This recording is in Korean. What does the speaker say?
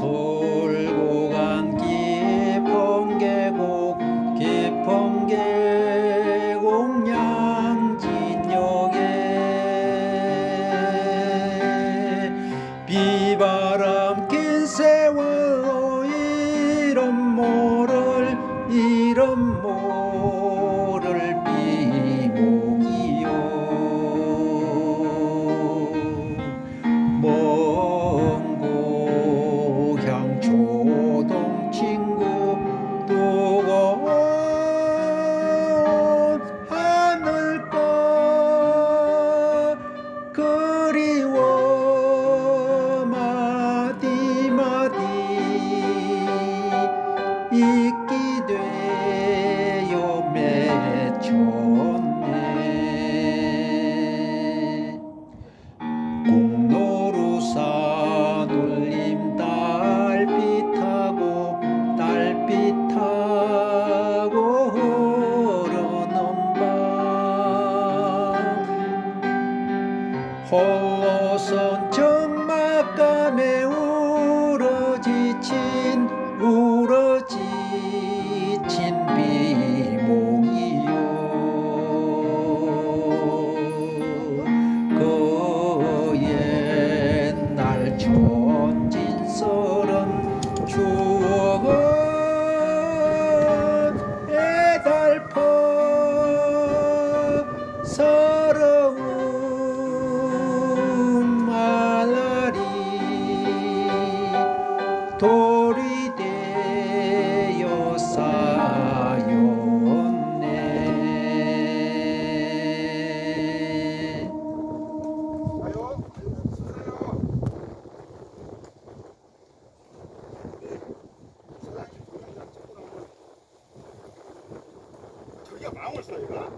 soul. 그리워. 마디마디. 放送中 돌이 되어 쌓였네 망을 써요, 이거?